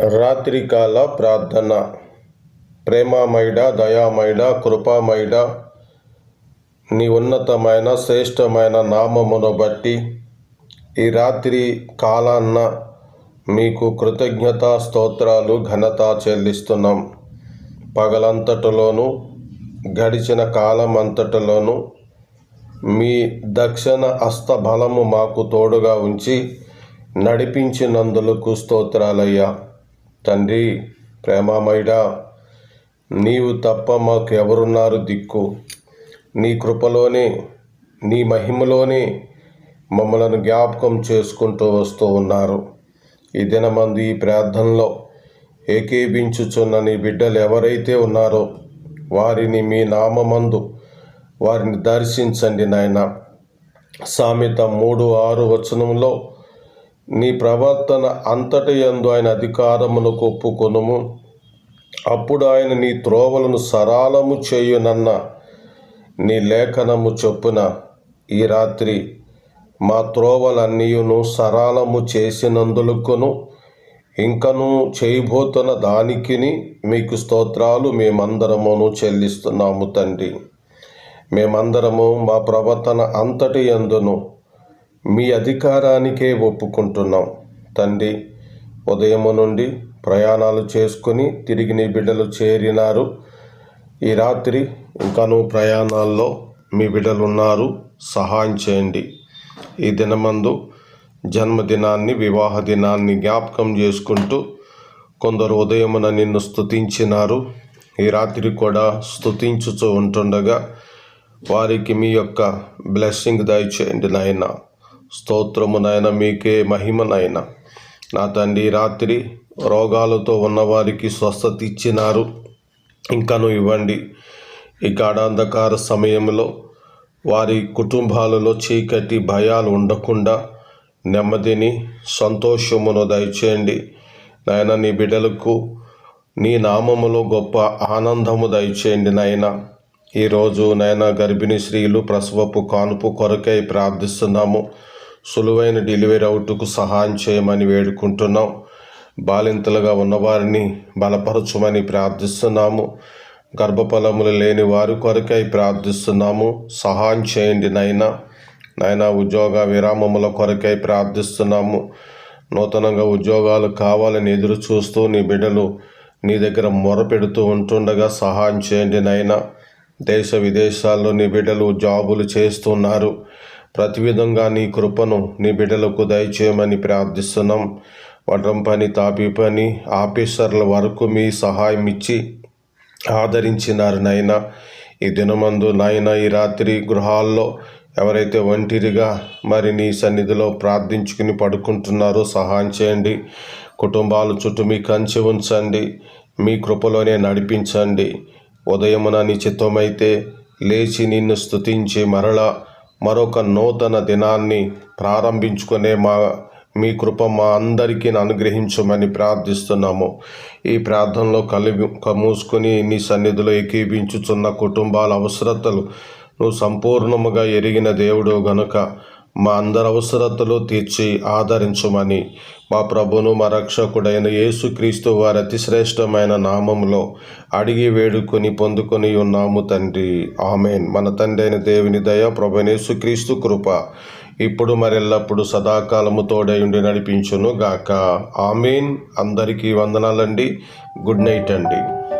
రాత్రికాల ప్రార్థన. ప్రేమమైడ దయామైడ కృపామైడ నీ ఉన్నతమైన శ్రేష్టమైన నామమును బట్టి ఈ రాత్రి కాలాన్న మీకు కృతజ్ఞత స్తోత్రాలు ఘనత చెల్లిస్తున్నాం. పగలంతటిలోనూ గడిచిన కాలం అంతటిలోనూ మీ దక్షిణ హస్తబలము మాకు తోడుగా ఉంచి నడిపించినందులకు స్తోత్రాలయ్యా. తండ్రి ప్రేమామయుడా నీవు తప్ప మాకు ఎవరున్నారు దిక్కు? నీ కృపలోనే నీ మహిమలోనే మమ్మలను జ్ఞాపకం చేసుకుంటూ వస్తూ ఉన్నారు. ఈ దినమందు ఈ ప్రార్థనలో ఏకీభించుచున్న నీ బిడ్డలు ఎవరైతే ఉన్నారో వారిని మీ నామమందు వారిని దర్శించండి నాయన. సామెత మూడు ఆరు వచనంలో నీ ప్రవర్తన అంతటి యందు ఆయన అధికారమును ఒప్పుకొనుము. అప్పుడు ఆయన నీ త్రోవలను సరాలము చేయునన్న నీ లేఖనము చొప్పున ఈ రాత్రి మా త్రోవలన్నీయును సరాలము చేసినందులకును ఇంకను చేయబోతున్న దానికిని మీకు స్తోత్రాలు మేమందరమును చెల్లిస్తున్నాము తండ్రి. మేమందరము మా ప్రవర్తన అంతటి యందును మీ అధికారానికే ఒప్పుకుంటున్నాం. తండ్రి ఉదయము నుండి ప్రయాణాలు చేసుకుని తిరిగి నీ బిడ్డలు చేరినారు. ఈ రాత్రి ఇంకాను ప్రయాణాల్లో మీ బిడ్డలు ఉన్నారు సహాయం చేయండి. ఈ దినమందు జన్మదినాన్ని వివాహ దినాన్ని జ్ఞాపకం చేసుకుంటూ కొందరు ఉదయమున నిన్ను స్తుతించినారు. ఈ రాత్రి కూడా స్తుతించుతూ ఉంటుండగా వారికి మీ యొక్క బ్లెస్సింగ్ దయచేయండి నాయన. స్తోత్రము నాయన మీకే మహిమ నాయన నా తండ్రి రాత్రి రోగాలతో ఉన్నవారికి స్వస్థత ఇచ్చినారు. ఇంకను ఇవ్వండి. ఈ గాఢాంధకార సమయంలో వారి కుటుంబాలలో చీకటి భయాలు ఉండకుండా నెమ్మదిని సంతోషమును దయచేయండి. నాయన నీ బిడ్డలకు నీ నామములో గొప్ప ఆనందము దయచేయండి నాయన. ఈరోజు నాయన గర్భిణీ స్త్రీలు ప్రసవపు కానుపు కొరకై ప్రార్థిస్తున్నాము. సులువైన డెలివరీ అవుట్కు సహాయం చేయమని వేడుకుంటున్నాం. బాలింతలుగా ఉన్నవారిని బలపరచమని ప్రార్థిస్తున్నాము. గర్భఫలములు లేని వారి కొరకై ప్రార్థిస్తున్నాము. సహాయం చేయండి నైనా నైనా ఉద్యోగ విరామముల కొరకై ప్రార్థిస్తున్నాము. నూతనంగా ఉద్యోగాలు కావాలని ఎదురు చూస్తూ నీ బిడ్డలు నీ దగ్గర మొరపెడుతూ ఉంటుండగా సహాయం చేయండి నాయన. దేశ విదేశాల్లో నీ బిడ్డలు జాబులు చేస్తున్నారు. ప్రతి విధంగా నీ కృపను నీ బిడ్డలకు దయచేయమని ప్రార్థిస్తున్నాం. వడ్రం పని తాపి పని ఆఫీసర్ల వరకు మీ సహాయం ఇచ్చి ఆదరించినారు నాయన. ఈ దినమందు నాయన ఈ రాత్రి గృహాల్లో ఎవరైతే ఒంటిరిగా మరి నీ సన్నిధిలో ప్రార్థించుకుని పడుకుంటున్నారో సహాయం చేయండి. కుటుంబాల చుట్టూ మీ కంచె ఉంచండి. మీ కృపలోనే నడిపించండి. ఉదయమున నీ చిత్తమైతే లేచి నిన్ను స్తుతించి మరలా మరొక నూతన దినాన్ని ప్రారంభించుకునే మా మీ కృప మా అందరికీ అనుగ్రహించమని ప్రార్థిస్తున్నాము. ఈ ప్రార్థనలో కలిగి మూసుకొని నీ సన్నిధిలో ఏకీపించుచున్న కుటుంబాల అవసరతలు నువ్వు సంపూర్ణముగా ఎరిగిన దేవుడు గనుక. మా అందరి అవసరతలు తీర్చి ఆదరించమని. మా ప్రభును మా రక్షకుడైన యేసుక్రీస్తు వారి అతిశ్రేష్టమైన నామంలో అడిగి వేడుకొని పొందుకొని ఉన్నాము తండ్రి. ఆమెన్. మన తండ్రి అయిన దేవుని దయ ప్రభు యేసుక్రీస్తు కృప ఇప్పుడు మరెల్లప్పుడు సదాకాలము తోడయుండి నడిపించును గాక ఆమెన్. అందరికీ వందనాలండి. గుడ్ నైట్ అండి.